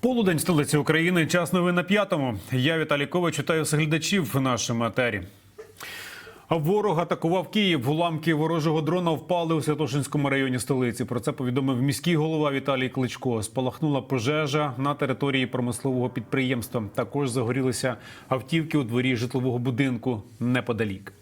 Полудень столиці України. Час новин на п'ятому. Я Віталій Ковач, вітаю глядачів в нашому етері. Ворог атакував Київ. Уламки ворожого дрона впали у Святошинському районі столиці. Про це повідомив міський голова Віталій Кличко. Спалахнула пожежа на території промислового підприємства. Також загорілися автівки у дворі житлового будинку неподалік.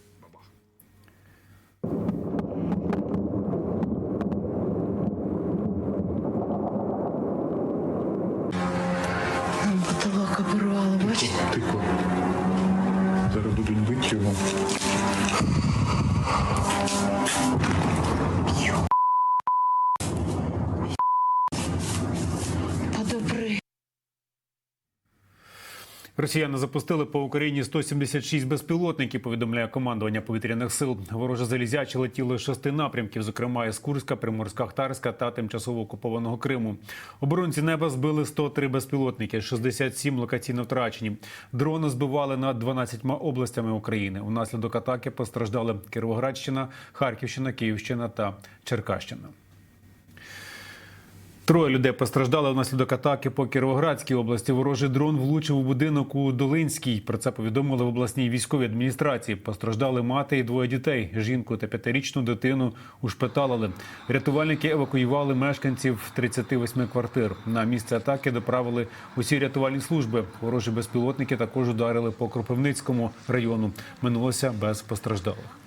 Росіяни запустили по Україні 176 безпілотників. Повідомляє командування повітряних сил. Вороже залізяче летіли шести напрямків, зокрема із Курська, Приморська-Ахтарська та тимчасово окупованого Криму. Оборонці неба збили 103 безпілотники, 67 локаційно втрачені. Дрони збивали над 12 областями України. Унаслідок атаки постраждали Кіровоградщина, Харківщина, Київщина та Черкащина. Троє людей постраждали внаслідок атаки по Кіровоградській області. Ворожий дрон влучив у будинок у Долинській. Про це повідомили в обласній військовій адміністрації. Постраждали мати і двоє дітей. Жінку та п'ятирічну дитину ушпиталили. Рятувальники евакуювали мешканців 38 квартир. На місце атаки доправили усі рятувальні служби. Ворожі безпілотники також ударили по Кропивницькому району. Минулося без постраждалих.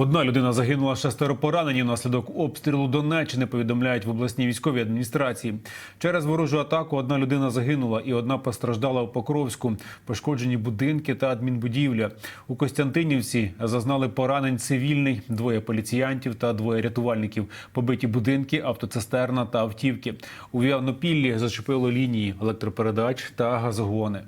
Одна людина загинула, шестеро поранені внаслідок обстрілу Донеччини. Повідомляють в обласній військовій адміністрації. Через ворожу атаку одна людина загинула і одна постраждала у Покровську. Пошкоджені будинки та адмінбудівля. У Костянтинівці зазнали поранень цивільний, двоє поліціянтів та двоє рятувальників. Побиті будинки, автоцистерна та автівки. У В'явнопіллі зачепило лінії електропередач та газогони.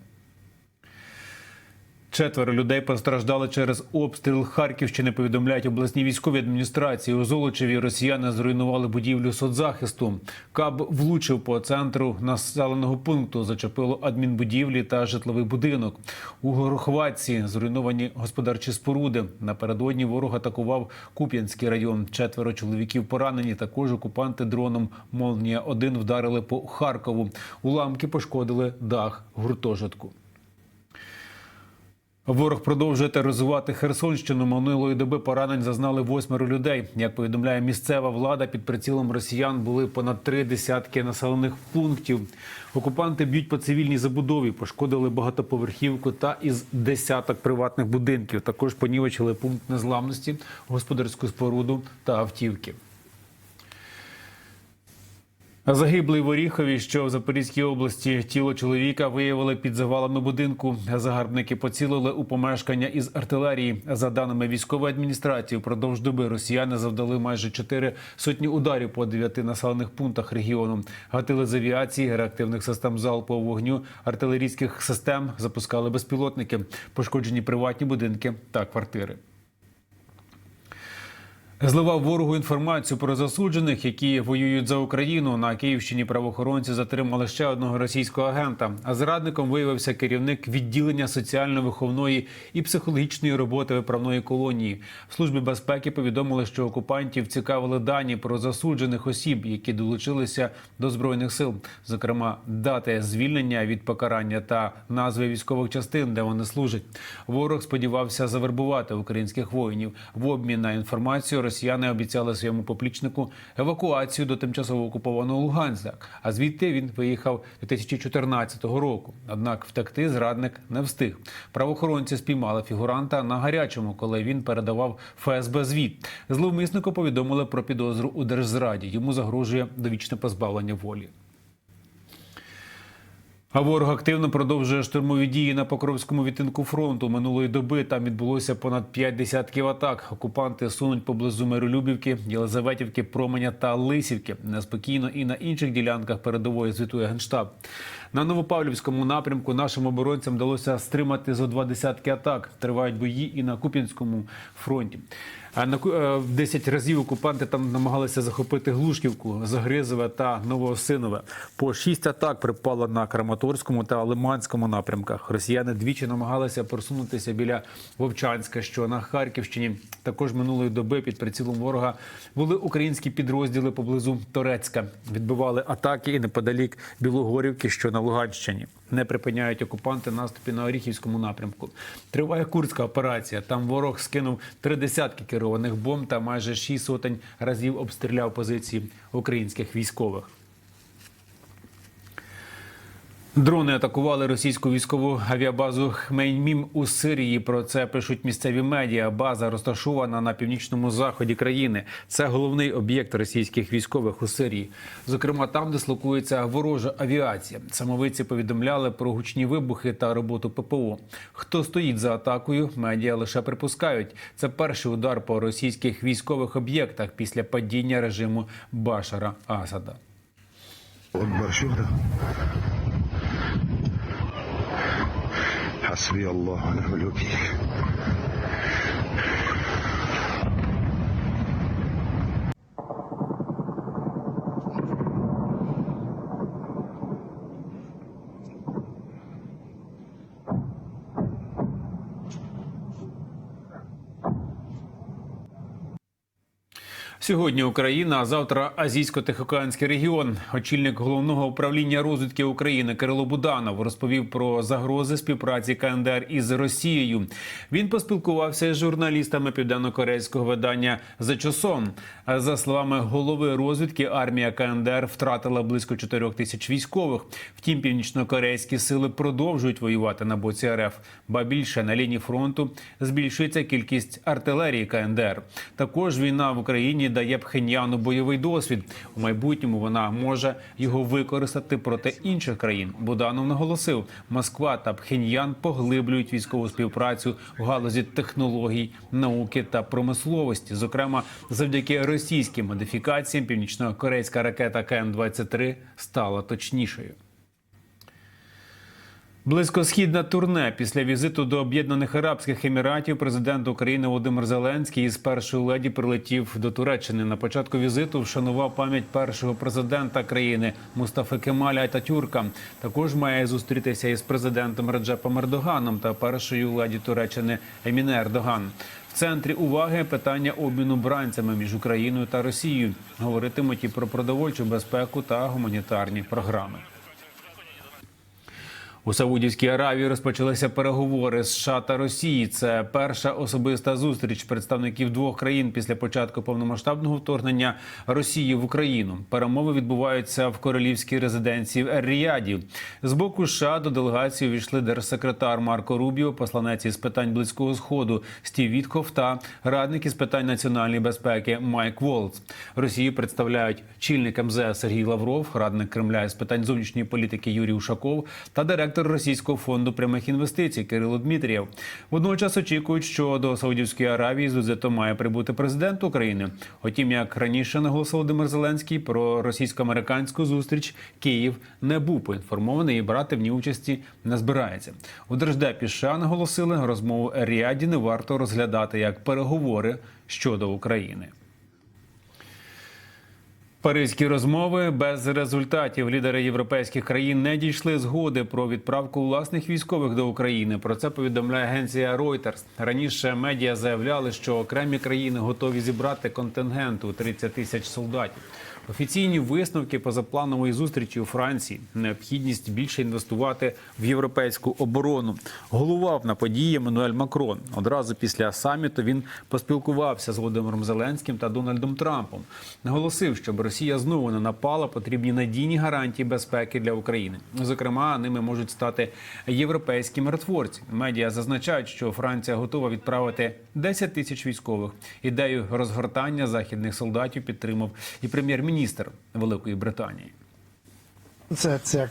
Четверо людей постраждали через обстріл Харківщини. Повідомляють обласні військові адміністрації. У Золочеві росіяни зруйнували будівлю соцзахисту. Каб влучив по центру населеного пункту. Зачепило адмінбудівлі та житловий будинок. У Горохватці зруйновані господарчі споруди. Напередодні ворог атакував Куп'янський район. Четверо чоловіків поранені. Також окупанти дроном Молнія 1 вдарили по Харкову. Уламки пошкодили дах гуртожитку. Ворог продовжує тероризувати Херсонщину. Минулої доби поранень зазнали восьмеро людей. Як повідомляє місцева влада, під прицілом росіян були понад три десятки населених пунктів. Окупанти б'ють по цивільній забудові, пошкодили багатоповерхівку та із десяток приватних будинків. Також понівечили пункт незламності, господарську споруду та автівки. Загиблий в Оріхові, що в Запорізькій області, тіло чоловіка виявили під завалами будинку. Загарбники поцілили у помешкання із артилерії. За даними військової адміністрації, впродовж доби росіяни завдали майже чотири сотні ударів по дев'яти населених пунктах регіону. Гатили з авіації, реактивних систем залпового вогню, артилерійських систем запускали безпілотники, пошкоджені приватні будинки та квартири. Зливав ворогу інформацію про засуджених, які воюють за Україну. На Київщині правоохоронці затримали ще одного російського агента. А зрадником виявився керівник відділення соціально-виховної і психологічної роботи виправної колонії. В службі безпеки повідомили, що окупантів цікавили дані про засуджених осіб, які долучилися до збройних сил, зокрема дати звільнення від покарання та назви військових частин, де вони служать. Ворог сподівався завербувати українських воїнів в обмін на інформацію. Росіяни обіцяли своєму поплічнику евакуацію до тимчасово окупованого Луганська. А звідти він виїхав 2014 року. Однак втекти зрадник не встиг. Правоохоронці спіймали фігуранта на гарячому, коли він передавав ФСБ звіт. Зловмиснику повідомили про підозру у держзраді. Йому загрожує довічне позбавлення волі. А ворог активно продовжує штурмові дії на Покровському відтинку фронту. Минулої доби там відбулося понад п'ять десятків атак. Окупанти сунуть поблизу Миролюбівки, Єлизаветівки, Променя та Лисівки. Неспокійно і на інших ділянках передової звітує генштаб. На Новопавлівському напрямку нашим оборонцям вдалося стримати зо два десятки атак. Тривають бої і на Куп'янському фронті. На е, в 10 разів окупанти там намагалися захопити Глушківку, Загризове та Новоосинове. По шість атак припало на Краматорському та Лиманському напрямках. Росіяни двічі намагалися просунутися біля Вовчанська, що на Харківщині. Також минулої доби під прицілом ворога були українські підрозділи поблизу Торецька. Відбивали атаки і неподалік Білогорівки, що на Луганщині. Не припиняють окупанти наступі на Оріхівському напрямку. Триває курська операція. Там ворог скинув три десятки керованих бомб та майже шість сотень разів обстріляв позиції українських військових. Дрони атакували російську військову авіабазу Хмеймім у Сирії. Про це пишуть місцеві медіа. База розташована на північному заході країни. Це головний об'єкт російських військових у Сирії. Зокрема, там дислокується ворожа авіація. Самовиці повідомляли про гучні вибухи та роботу ППО. Хто стоїть за атакою? Медіа лише припускають. Це перший удар по російських військових об'єктах після падіння режиму Башара Асада. От Башура. حسبي الله ونعم الوكيل. Сьогодні Україна, а завтра Азійсько-Тихоокеанський регіон. Очільник головного управління розвідки України Кирило Буданов розповів про загрози співпраці КНДР із Росією. Він поспілкувався із журналістами південно-корейського видання «The Choson». За словами голови розвідки, армія КНДР втратила близько 4 тисяч військових. Втім, північно-корейські сили продовжують воювати на боці РФ. Ба більше на лінії фронту збільшується кількість артилерії КНДР. Також війна в Україні дає Пхеньяну бойовий досвід. У майбутньому вона може його використати проти інших країн. Буданов наголосив, Москва та Пхеньян поглиблюють військову співпрацю в галузі технологій, науки та промисловості. Зокрема, завдяки російським модифікаціям північно-корейська ракета КН-23 стала точнішою. Близькосхідне турне після візиту до Об'єднаних Арабських Еміратів президент України Володимир Зеленський із першої леді прилетів до Туреччини. На початку візиту вшанував пам'ять першого президента країни Мустафи Кемаля Ататюрка. Також має зустрітися із президентом Реджепом Ердоганом та першою леді Туреччини Еміне Ердоган. В центрі уваги питання обміну бранцями між Україною та Росією. Говоритимуть і про продовольчу безпеку та гуманітарні програми. У Саудівській Аравії розпочалися переговори з США та Росії. Це перша особиста зустріч представників двох країн після початку повномасштабного вторгнення Росії в Україну. Перемови відбуваються в королівській резиденції в Ер-Ріаді. З боку США до делегації увійшли держсекретар Марко Рубіо, посланець із питань близького сходу Стів Вітков та радник із питань національної безпеки Майк Волц. Росію представляють чільник МЗС Сергій Лавров, радник Кремля із питань зовнішньої політики Юрій Ушаков та директор Російського фонду прямих інвестицій Кирило Дмитрієв. Водночас очікують, що до Саудівської Аравії з візитом має прибути президент України. Утім, як раніше наголосив Володимир Зеленський про російсько-американську зустріч, Київ не був поінформований і брати в ній участі не збирається. У держдепі США наголосили, розмову Ріаді не варто розглядати як переговори щодо України. Паризькі розмови без результатів. Лідери європейських країн не дійшли згоди про відправку власних військових до України. Про це повідомляє агенція Reuters. Раніше медіа заявляли, що окремі країни готові зібрати контингент у 30 тисяч солдатів. Офіційні висновки позапланової зустрічі у Франції, необхідність більше інвестувати в європейську оборону. Головав на події Еммануель Макрон. Одразу після саміту він поспілкувався з Володимиром Зеленським та Дональдом Трампом. Наголосив, щоб Росія знову не напала, потрібні надійні гарантії безпеки для України. Зокрема, ними можуть стати європейські миротворці. Медіа зазначають, що Франція готова відправити 10 тисяч військових. Ідею розгортання західних солдатів підтримав і прем'єр-міністр Великої Британії.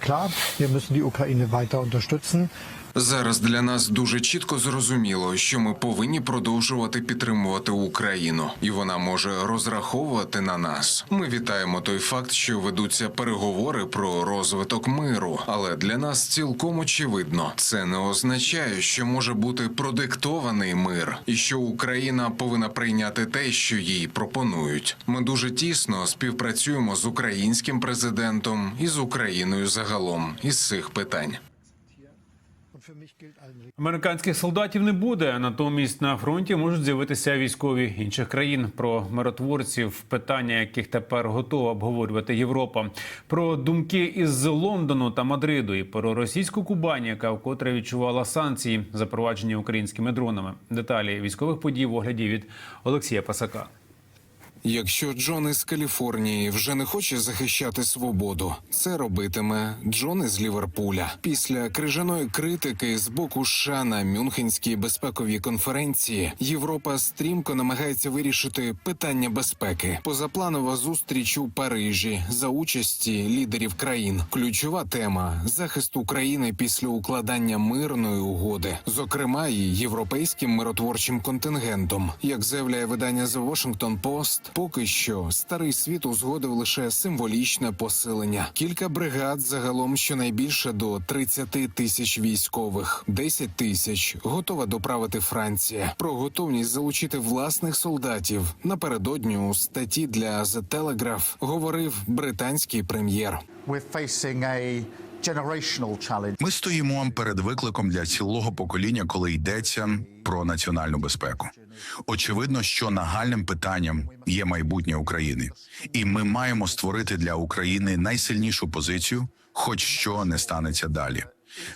Klar, wir müssen die Ukraine weiter unterstützen. Зараз для нас дуже чітко зрозуміло, що ми повинні продовжувати підтримувати Україну, і вона може розраховувати на нас. Ми вітаємо той факт, що ведуться переговори про розвиток миру, але для нас цілком очевидно, це не означає, що може бути продиктований мир, і що Україна повинна прийняти те, що їй пропонують. Ми дуже тісно співпрацюємо з українським президентом і з Україною загалом із цих питань. Американських солдатів не буде. Натомість на фронті можуть з'явитися військові інших країн. Про миротворців, питання яких тепер готова обговорювати Європа. Про думки із Лондону та Мадриду і про російську Кубань, яка вкотре відчувала санкції, запроваджені українськими дронами. Деталі військових подій в огляді від Олексія Пасака. Якщо Джон із Каліфорнії вже не хоче захищати свободу, це робитиме Джон із Ліверпуля. Після крижаної критики з боку США на Мюнхенській безпековій конференції Європа стрімко намагається вирішити питання безпеки. Позапланова зустріч у Парижі за участі лідерів країн. Ключова тема захист України після укладання мирної угоди, зокрема і європейським миротворчим контингентом, як заявляє видання The Washington Post, Поки що старий світ узгодив лише символічне посилення. Кілька бригад загалом щонайбільше до 30 тисяч військових, 10 тисяч готова доправити Франція. Про готовність залучити власних солдатів напередодні у статті для The Telegraph говорив британський прем'єр. Ми стоїмо перед викликом для цілого покоління, коли йдеться про національну безпеку. Очевидно, що нагальним питанням є майбутнє України, і ми маємо створити для України найсильнішу позицію, хоч що не станеться далі.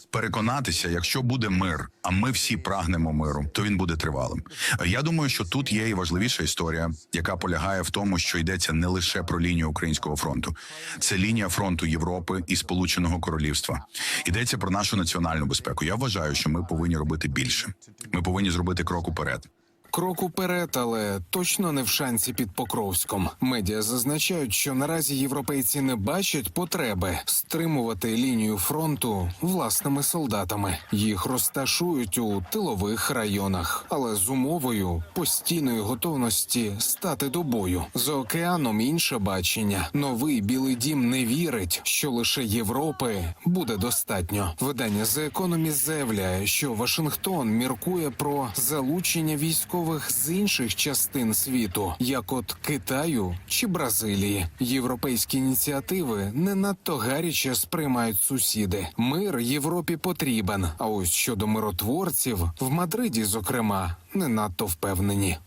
Переконатися, якщо буде мир, а ми всі прагнемо миру, то він буде тривалим. Я думаю, що тут є і важливіша історія, яка полягає в тому, що йдеться не лише про лінію українського фронту, це лінія фронту Європи і Сполученого Королівства. Йдеться про нашу національну безпеку. Я вважаю, що ми повинні робити більше. Ми повинні зробити крок уперед. Крок уперед, але точно не в шансі під Покровськом. Медіа зазначають, що наразі європейці не бачать потреби стримувати лінію фронту власними солдатами. Їх розташують у тилових районах, але з умовою постійної готовності стати до бою. За океаном інше бачення. Новий білий дім не вірить, що лише Європи буде достатньо. Видання The Economist заявляє, що Вашингтон міркує про залучення військових з інших частин світу, як от Китаю чи Бразилії. Європейські ініціативи не надто гаряче сприймають сусіди. Мир Європі потрібен. А ось щодо миротворців в Мадриді, зокрема, не надто впевнені.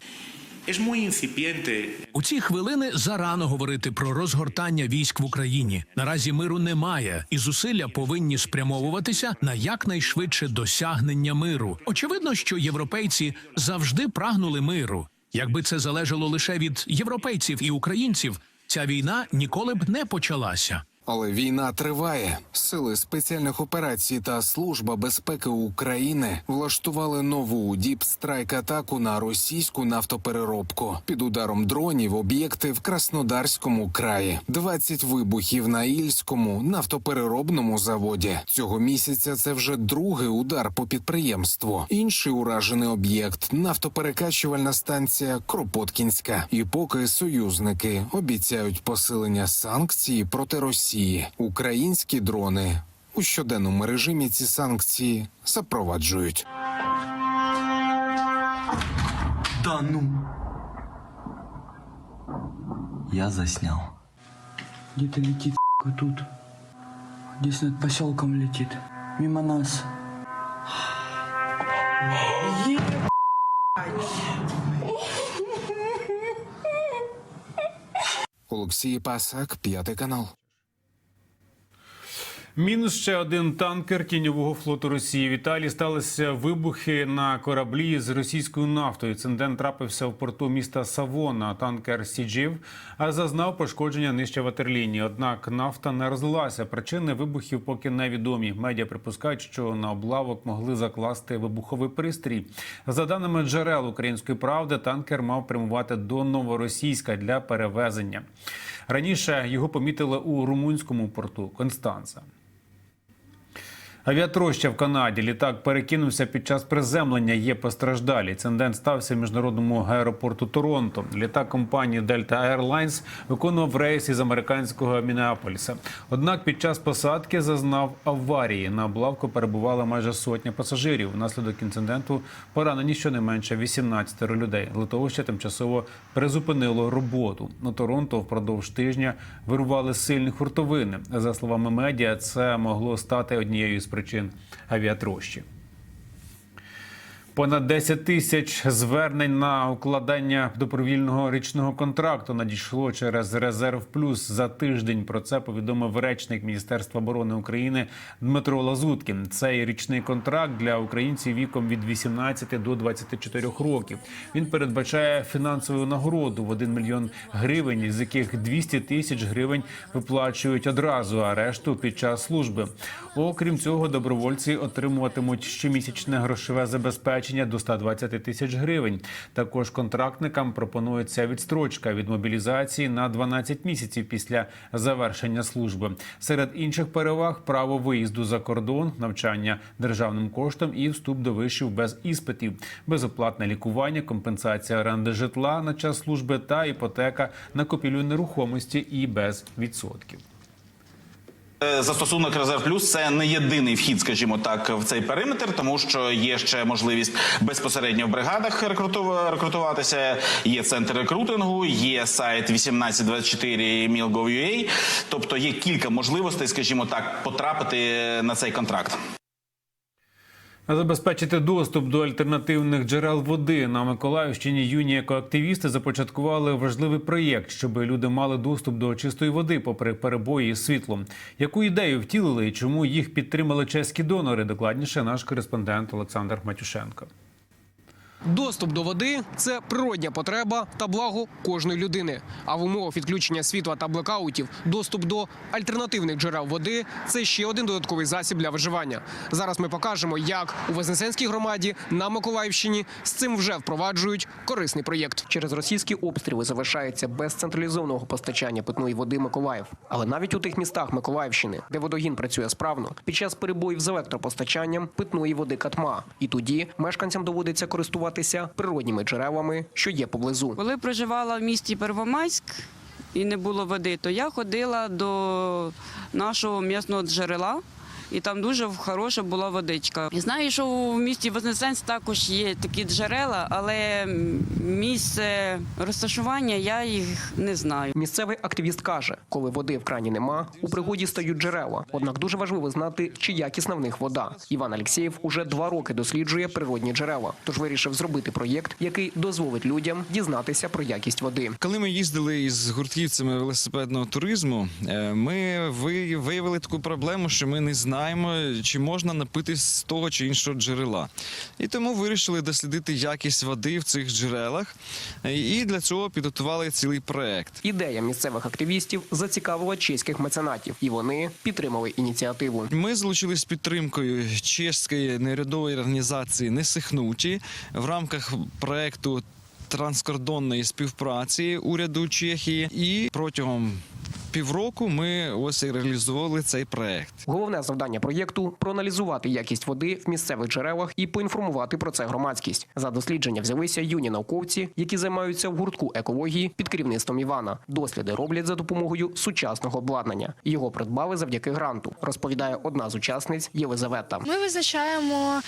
У ці хвилини зарано говорити про розгортання військ в Україні. Наразі миру немає, і зусилля повинні спрямовуватися на якнайшвидше досягнення миру. Очевидно, що європейці завжди прагнули миру. Якби це залежало лише від європейців і українців, ця війна ніколи б не почалася. Але війна триває. Сили спеціальних операцій та служба безпеки України влаштували нову діпстрайк атаку на російську нафтопереробку. Під ударом дронів об'єкти в Краснодарському краї, 20 вибухів на Ільському нафтопереробному заводі. Цього місяця це вже другий удар по підприємству. Інший уражений об'єкт нафтоперекачувальна станція Кропоткінська. І поки союзники обіцяють посилення санкцій проти Росії, українські дрони у щоденному режимі ці санкції запроваджують. Да ну. Я заснял. Где-то летит тут. Здесь над поселком летит. Мимо нас. Олексій Пасак, п'ятий канал. Мінус ще один танкер тіньового флоту Росії. В Італії сталися вибухи на кораблі з російською нафтою. Інцидент трапився в порту міста Савона. Танкер сіджів, зазнав пошкодження нижче ватерлінії. Однак нафта не розлилася. Причини вибухів поки невідомі. Медіа припускають, що на облавок могли закласти вибуховий пристрій. За даними джерел української правди, танкер мав прямувати до новоросійська для перевезення. Раніше його помітили у румунському порту Констанца. Авіатроща в Канаді. Літак перекинувся під час приземлення. Є постраждалі. Інцидент стався в міжнародному аеропорту Торонто. Літак компанії Delta Airlines виконував рейс із американського Мінеаполіса. Однак під час посадки зазнав аварії. На облавку перебувала майже сотня пасажирів. Внаслідок інциденту поранені щонайменше 18 людей. Литовище тимчасово призупинило роботу. На Торонто впродовж тижня вирували сильні хуртовини. За словами медіа, це могло стати однією з причин авіатрощі. Понад 10 тисяч звернень на укладання добровільного річного контракту надійшло через резерв плюс за тиждень. Про це повідомив речник Міністерства оборони України Дмитро Лазуткін. Цей річний контракт для українців віком від 18 до 24 років. Він передбачає фінансову нагороду в 1 мільйон гривень, з яких 200 тисяч гривень виплачують одразу, а решту під час служби. Окрім цього, добровольці отримуватимуть щомісячне грошове забезпечення до 120 тисяч гривень. Також контрактникам пропонується відстрочка від мобілізації на 12 місяців після завершення служби. Серед інших переваг право виїзду за кордон, навчання державним коштом і вступ до вишів без іспитів, безоплатне лікування, компенсація оренди житла на час служби та іпотека на купівлю нерухомості і без відсотків. Е, Застосунок Резерв Плюс це не єдиний вхід, скажімо так, в цей периметр, тому що є ще можливість безпосередньо в бригадах рекруту- рекрутуватися. Є центр рекрутингу, є сайт 1824 mil.gov.ua, Тобто є кілька можливостей, скажімо так, потрапити на цей контракт. Забезпечити доступ до альтернативних джерел води на Миколаївщині юні екоактивісти започаткували важливий проєкт, щоб люди мали доступ до чистої води, попри перебої з світлом. Яку ідею втілили і чому їх підтримали чеські донори? Докладніше наш кореспондент Олександр Матюшенко. Доступ до води це природня потреба та благо кожної людини. А в умовах відключення світла та блекаутів доступ до альтернативних джерел води це ще один додатковий засіб для виживання. Зараз ми покажемо, як у Вознесенській громаді на Миколаївщині з цим вже впроваджують корисний проєкт. Через російські обстріли залишається без централізованого постачання питної води Миколаїв. Але навіть у тих містах Миколаївщини, де водогін працює справно, під час перебоїв з електропостачанням питної води катма. І тоді мешканцям доводиться користуватися природніми джерелами, що є поблизу. Коли проживала в місті Первомайськ і не було води, то я ходила до нашого м'ясного джерела. І там дуже хороша була водичка. Знаю, що в місті Вознесенськ також є такі джерела, але місце розташування я їх не знаю. Місцевий активіст каже, коли води в крані нема, у пригоді стають джерела. Однак дуже важливо знати, чи якісна в них вода. Іван Алєксєєв уже два роки досліджує природні джерела, тож вирішив зробити проєкт, який дозволить людям дізнатися про якість води. Коли ми їздили із гуртківцями велосипедного туризму, е, ми ви- виявили таку проблему, що ми не знаємо, чи можна напитись з того чи іншого джерела. І тому вирішили дослідити якість води в цих джерелах. е, І для цього підготували цілий проект. Ідея місцевих активістів зацікавила чеських меценатів, і вони підтримали ініціативу. Ми залучились з підтримкою чеської неурядової організації Несихнуті в рамках проекту транскордонної співпраці уряду Чехії. І протягом півроку ми ось і реалізували цей проект. Головне завдання проєкту проаналізувати якість води в місцевих джерелах і поінформувати про це громадськість. За дослідження взялися юні науковці, які займаються в гуртку екології під керівництвом Івана. Досліди роблять за допомогою сучасного обладнання. Його придбали завдяки гранту. Розповідає одна з учасниць Єлизавета. Ми визначаємо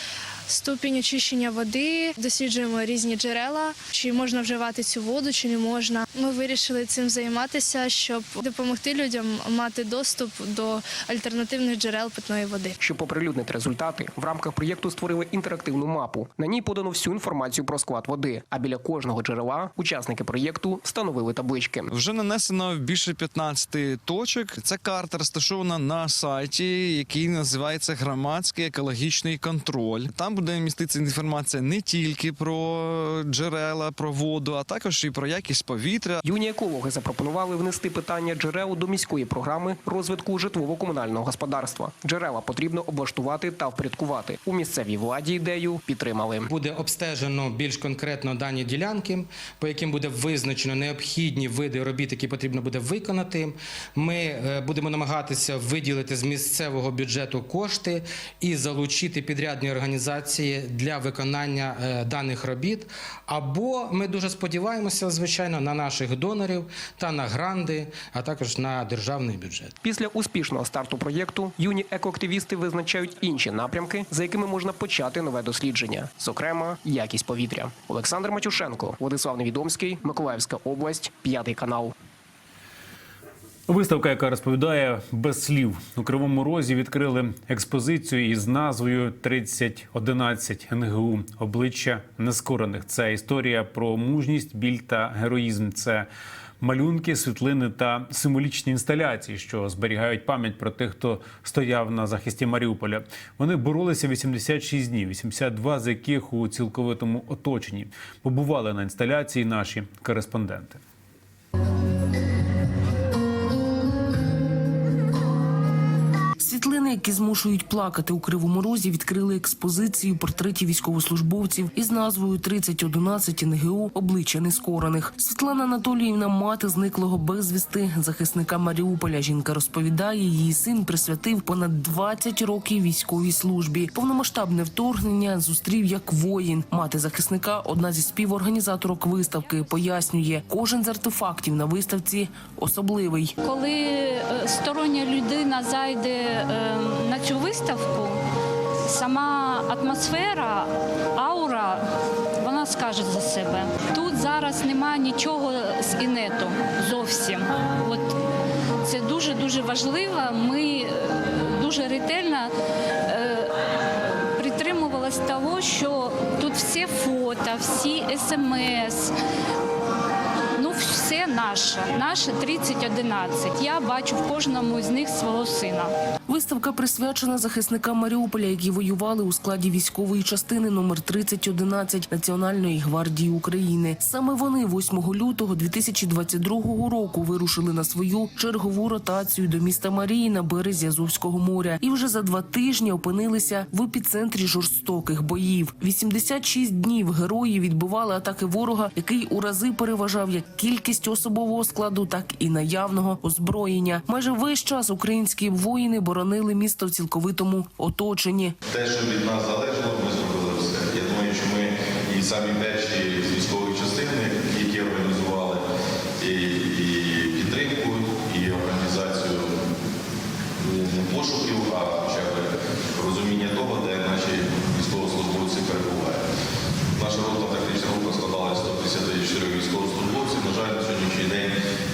ступінь очищення води, досліджуємо різні джерела, чи можна вживати цю воду, чи не можна. Ми вирішили цим займатися, щоб допомогти людям мати доступ до альтернативних джерел питної води. Щоб оприлюднити результати, в рамках проєкту створили інтерактивну мапу. На ній подано всю інформацію про склад води. А біля кожного джерела учасники проєкту встановили таблички. Вже нанесено більше 15 точок. Ця карта розташована на сайті, який називається громадський екологічний контроль. Там буде міститися інформація не тільки про джерела, про воду, а також і про якість повітря. Юні екологи запропонували внести питання джерел до міської програми розвитку житлово-комунального господарства. Джерела потрібно облаштувати та впорядкувати. У місцевій владі ідею підтримали. Буде обстежено більш конкретно дані ділянки, по яким буде визначено необхідні види робіт, які потрібно буде виконати. Ми е, будемо намагатися виділити з місцевого бюджету кошти і залучити підрядні організації для виконання е, даних робіт. Або ми дуже сподіваємося, звичайно, на наших донорів та на гранди, а також на державний бюджет. Після успішного старту проєкту юні екоактивісти визначають інші напрямки, за якими можна почати нове дослідження, зокрема якість повітря. Олександр Матюшенко, Владислав Невідомський, Миколаївська область, п'ятий канал. Виставка, яка розповідає без слів у кривому розі, відкрили експозицію із назвою «3011 НГУ обличчя нескорених. Це історія про мужність, біль та героїзм. Це малюнки, світлини та символічні інсталяції, що зберігають пам'ять про тих, хто стояв на захисті Маріуполя. Вони боролися 86 днів, 82 з яких у цілковитому оточенні. Побували на інсталяції наші кореспонденти. Світлини, які змушують плакати у кривому розі, відкрили експозицію портретів військовослужбовців із назвою «3011 НГУ обличчя нескорених. Світлана Анатоліївна, мати зниклого безвісти захисника Маріуполя. Жінка розповідає, її син присвятив понад 20 років військовій службі. Повномасштабне вторгнення зустрів як воїн. Мати захисника, одна зі співорганізаторок виставки, пояснює, кожен з артефактів на виставці особливий. Коли е, стороння людина зайде е, на цю виставку, сама атмосфера, аура, вона скаже за себе. Тут зараз немає нічого з інету зовсім. От це дуже дуже важливо. Ми е, дуже ретельно е, притримувалися того, що тут всі фото, всі смс. Ну, все наше, наше 3011. Я бачу в кожному з них свого сина. Виставка присвячена захисникам Маріуполя, які воювали у складі військової частини номер 3011 Національної гвардії України. Саме вони 8 лютого 2022 року вирушили на свою чергову ротацію до міста Марії на березі Азовського моря і вже за два тижні опинилися в епіцентрі жорстоких боїв. 86 днів герої відбивали атаки ворога, який у рази переважав як кількість особового складу, так і наявного озброєння. Майже весь час українські воїни боронили місто в цілковитому оточенні. Те, що від нас залежало, ми зробили все. Я думаю, що ми і самі перші з військової частини, які організували і, і підтримку, і організацію не пошуків, а хоча б розуміння того, де наші військовослужбовці перебувають. Наша рота тактична група складала 154 військовослужбовців. На жаль, на сьогоднішній день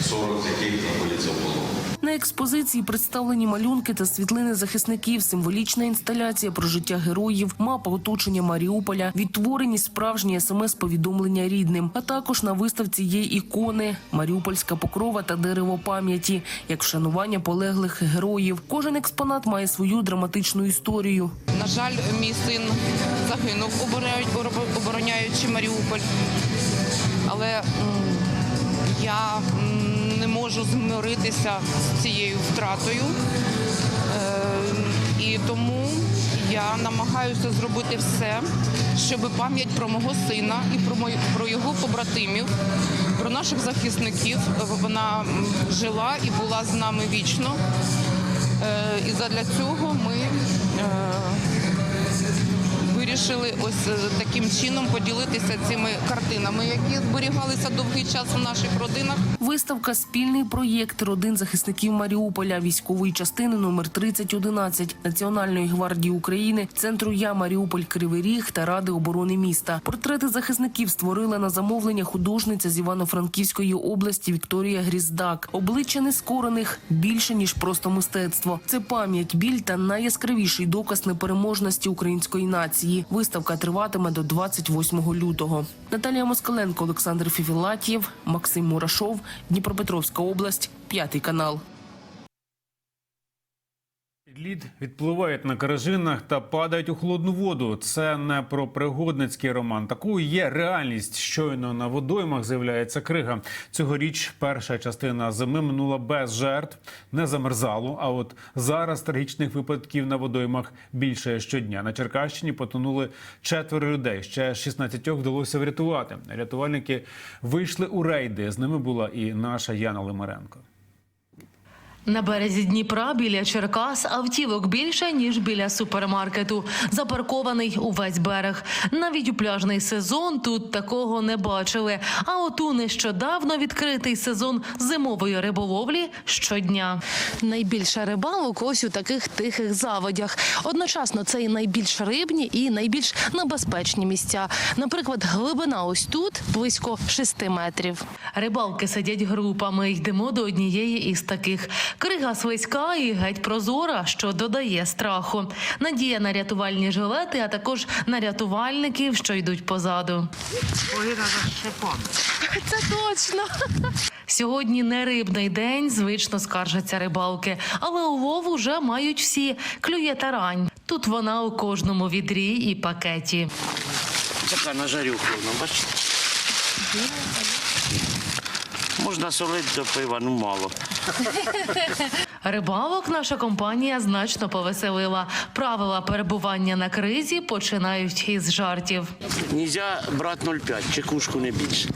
40 з яких знаходяться в полоні. На експозиції представлені малюнки та світлини захисників, символічна інсталяція про життя героїв, мапа оточення Маріуполя, відтворені справжні смс-повідомлення рідним. А також на виставці є ікони, Маріупольська покрова та дерево пам'яті, як вшанування полеглих героїв. Кожен експонат має свою драматичну історію. На жаль, мій син загинув, обороняючи Маріуполь. Але я не можу змиритися з цією втратою. Е, І тому я намагаюся зробити все, щоб пам'ять про мого сина і про мою про його побратимів, про наших захисників вона жила і була з нами вічно. Е, І задля цього ми вирішили ось е, таким чином поділитися цими картинами, які зберігалися довгий час у наших родинах. Виставка спільний проєкт родин захисників Маріуполя, військової частини номер 3011 Національної гвардії України, центру Я Маріуполь Кривий Ріг та Ради оборони міста. Портрети захисників створила на замовлення художниця з Івано-Франківської області Вікторія Гріздак. Обличчя нескорених більше ніж просто мистецтво. Це пам'ять, біль та найяскравіший доказ непереможності української нації. Виставка триватиме до 28 лютого. Наталія Москаленко, Олександр Фівілатів, Максим Мурашов, Дніпропетровська область, п'ятий канал. Лід відпливають на каражинах та падають у холодну воду. Це не про пригодницький роман. Такою є реальність. Щойно на водоймах з'являється крига. Цьогоріч перша частина зими минула без жертв, не замерзало. А от зараз трагічних випадків на водоймах більше щодня. На Черкащині потонули четверо людей. Ще 16 вдалося врятувати. Рятувальники вийшли у рейди. З ними була і наша Яна Лимаренко. На березі Дніпра біля Черкас автівок більше ніж біля супермаркету. Запаркований увесь берег. Навіть у пляжний сезон тут такого не бачили. А от у нещодавно відкритий сезон зимової риболовлі щодня. Найбільше рибалок ось у таких тихих заводях. Одночасно це і найбільш рибні, і найбільш небезпечні місця. Наприклад, глибина ось тут близько 6 метрів. Рибалки сидять групами. Йдемо до однієї із таких. Крига слизька і геть прозора, що додає страху. Надія на рятувальні жилети, а також на рятувальників, що йдуть позаду. Це точно. Сьогодні не рибний день, звично скаржаться рибалки, але улов уже мають всі. Клює тарань. Тут вона у кожному відрі і пакеті. Така на жарю хвилина, бачите? Можна солити до пива, ну мало. Рибалок наша компанія значно повеселила. Правила перебування на кризі починають із жартів. Нельзя брати 0,5, чекушку не більше.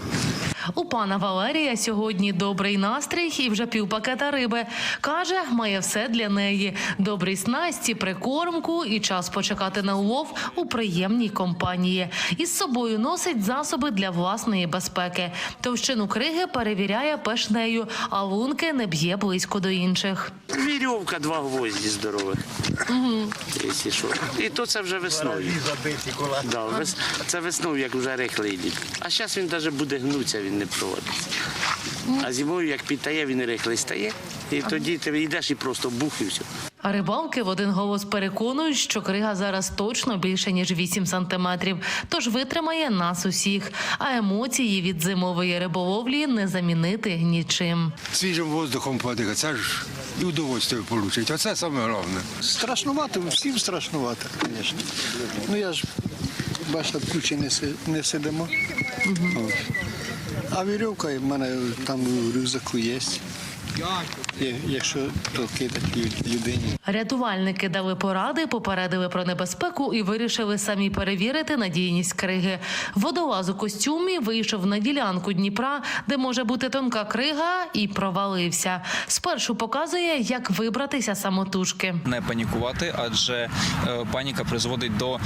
У пана Валерія сьогодні добрий настрій і вже півпакета риби. Каже, має все для неї: добрі снасті, прикормку і час почекати на улов у приємній компанії. Із собою носить засоби для власної безпеки. Товщину криги перевіряє пешнею, а лунки не б'є близько до інших. Вірьовка, два гвозді здорових. Якщо що. І то це вже весною. Да, вес... Це весною, як вже рихлий лід. А зараз він навіть буде гнутися, він не проводиться. А зимою, як підтає, він рихлий стає. І тоді ти йдеш і просто бух і все. А рибалки в один голос переконують, що крига зараз точно більше ніж 8 сантиметрів, тож витримає нас усіх. А емоції від зимової риболовлі не замінити нічим. Свіжим воздухом подихати, це ж і удовольствие отримати. Оце саме головне. Страшнувато, всім страшнувато, звісно. Ну я ж, бачите, в кучі не, си- не сидимо. От. А вірьовка в мене там у рюкзаку є. Якщо то кидати людині. Рятувальники дали поради, попередили про небезпеку і вирішили самі перевірити надійність криги. Водолаз у костюмі вийшов на ділянку Дніпра, де може бути тонка крига, і провалився. Спершу показує, як вибратися самотужки. не панікувати, адже е, паніка призводить до е,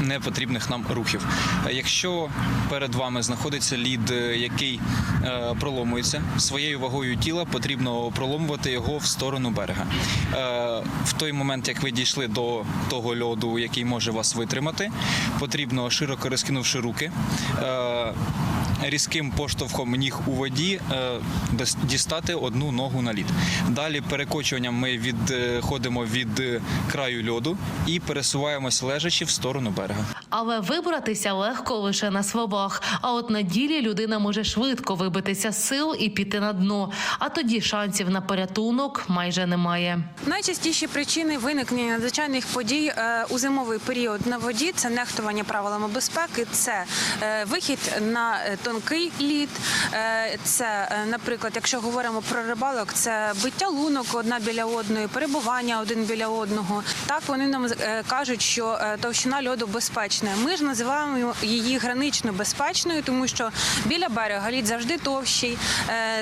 непотрібних нам рухів. Якщо перед вами знаходиться лід, е, який е, проломується своєю вагою тіла, потрібно проломувати його в сторону берега. Е, в той момент, як ви дійшли до того льоду, який може вас витримати, потрібно широко розкинувши руки. Різким поштовхом ніг у воді е, дістати одну ногу на лід. Далі перекочуванням ми відходимо від краю льоду і пересуваємось лежачи в сторону берега. Але вибратися легко лише на словах. А от на ділі людина може швидко вибитися з сил і піти на дно. А тоді шансів на порятунок майже немає. Найчастіші причини виникнення надзвичайних подій е, у зимовий період на воді це нехтування правилами безпеки, це е, вихід на тонкий лід. е, Це, е, наприклад, якщо говоримо про рибалок, це биття лунок одна біля одної, перебування один біля одного. Так вони нам е, кажуть, що товщина льоду безпечна. Ми ж називаємо її гранично безпечною, тому що біля берега лід завжди товщий.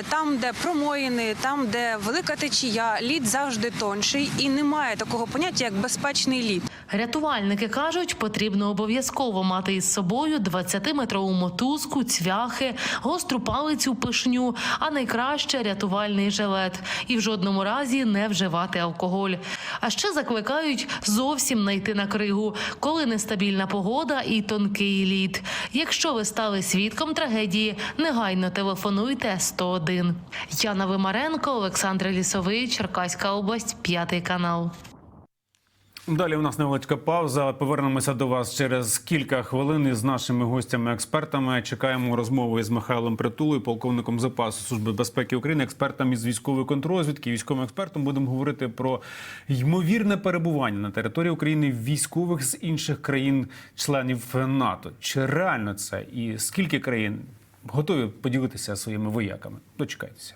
Там, де промоїни, там, де велика течія, лід завжди тонший, і немає такого поняття, як безпечний лід. Рятувальники кажуть, потрібно обов'язково мати із собою 20-метрову мотузку, цвяхи, гостру палицю пишню, а найкраще рятувальний жилет. І в жодному разі не вживати алкоголь. А ще закликають зовсім не на кригу, коли нестабільна погода і тонкий лід. Якщо ви стали свідком трагедії, негайно телефонуйте 101. Яна Вимаренко, Олександр Лісовий, Черкаська область, п'ятий канал. Далі у нас невеличка пауза. Повернемося до вас через кілька хвилин із нашими гостями-експертами. Чекаємо розмови із Михайлом Притулою, полковником запасу Служби безпеки України, експертом із військової контрозвідки. Військовим експертом будемо говорити про ймовірне перебування на території України військових з інших країн-членів НАТО. Чи реально це і скільки країн готові поділитися своїми вояками? Дочекайтеся.